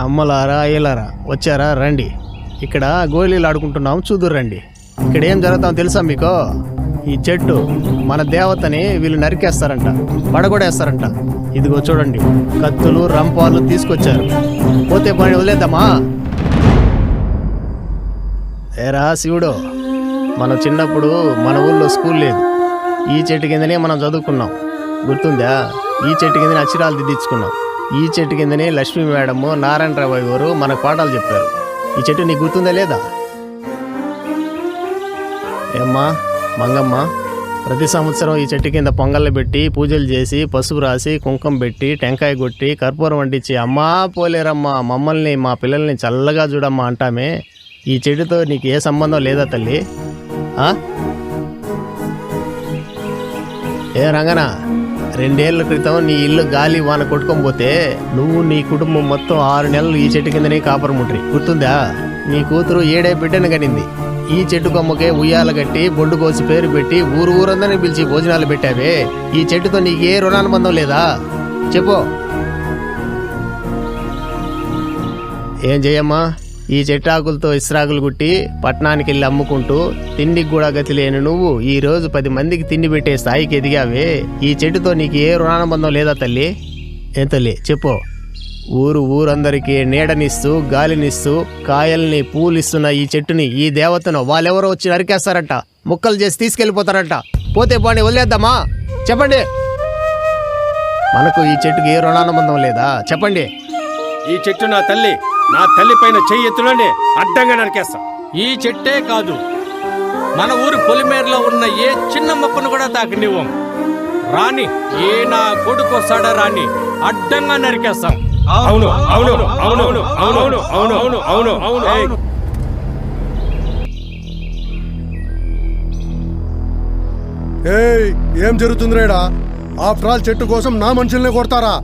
అమ్మలారా అయ్యలారా వచ్చారా? రండి. ఇక్కడ గోళీలు ఆడుకుంటున్నాం చూదురు రండి. ఇక్కడ ఏం జరుగుతాం తెలుసా మీకు? ఈ చెట్టు మన దేవతని వీళ్ళు నరికేస్తారంట పడగొడేస్తారంట ఇదిగో చూడండి కత్తులు రంపాలు తీసుకొచ్చారు. పోతే పని వదిలేద్దామా? ఏరా శివుడు మనం చిన్నప్పుడు మన ఊళ్ళో స్కూల్ లేదు. ఈ చెట్టు కిందనే మనం చదువుకున్నాం. గుర్తుందా? ఈ చెట్టు కిందనే అక్షరాలు దిద్దించుకున్నాం. ఈ చెట్టు కిందనే లక్ష్మీ మేడము నారాయణరావు గారు మనకు పాఠాలు చెప్పారు. ఈ చెట్టు నీకు గుర్తుందా లేదా? ఏమ్మా మంగమ్మ ప్రతి సంవత్సరం ఈ చెట్టు కింద పొంగళ్ళు పెట్టి పూజలు చేసి పసుపు రాసి కుంకుమ పెట్టి టెంకాయ కొట్టి కర్పూరం వండించి అమ్మా పోలేరమ్మా మమ్మల్ని మా పిల్లల్ని చల్లగా చూడమ్మా అంటామే. ఈ చెట్టుతో నీకు ఏ సంబంధం లేదా తల్లి? ఆ? ఏ రంగనా? రెండేళ్ళ క్రితం నీ ఇల్లు గాలి వాన కొట్టుకొని పోతే నువ్వు నీ కుటుంబం మొత్తం ఆరు నెలలు ఈ చెట్టు కిందనే కాపురం ఉంట్రి గుర్తుందా? నీ కూతురు ఏడే బిడ్డను కనింది. ఈ చెట్టు కొమ్మకే ఉయ్యాల కట్టి బొడ్డు కోసి పేరు పెట్టి ఊరు ఊరందరిని పిలిచి భోజనాలు పెట్టావే. ఈ చెట్టుతో నీకు ఏ రుణానుబంధం లేదా? చెప్పు. ఏం చేయమ్మా ఈ చెట్టాకులతో ఇస్రాకులు కుట్టి పట్టణానికి వెళ్ళి అమ్ముకుంటూ తిండికి కూడా గతి లేని నువ్వు ఈ రోజు పది మందికి తిండి పెట్టే స్థాయికి ఎదిగావే. ఈ చెట్టుతో నీకు ఏ రుణానుబంధం లేదా తల్లి? ఏ తల్లి? చెప్పు. ఊరు ఊరందరికీ నీడనిస్తూ గాలినిస్తూ కాయల్ని పూలిస్తున్న ఈ చెట్టుని ఈ దేవతను వాళ్ళెవరో వచ్చి నరికేస్తారట. ముక్కలు చేసి తీసుకెళ్ళిపోతారట. పోతే బాణి వదిలేద్దామా? చెప్పండి. మనకు ఈ చెట్టుకి ఏ రుణానుబంధం లేదా? చెప్పండి. ఈ చెట్టు నా తల్లి. నా తల్లి పైన చెయ్యి ఎత్తులోనే అడ్డంగా నరికేస్తా ఈ చెట్టే కాదు మన ఊరి పొలిమేరలో ఉన్న ఏ చిన్న మొక్కను కూడా తాకనివ్వం రాని ఏ నా కొడుకు వస్తాడా రాని అడ్డంగా నరికేస్తాం అవును అవును అవును అవును అవును అవును అవును అవును అవును ఏయ్, ఏం జరుగుతుంది రేడా ఆఫ్టర్ ఆల్ చెట్టు కోసం నా మనుషుల్ని కొడతారా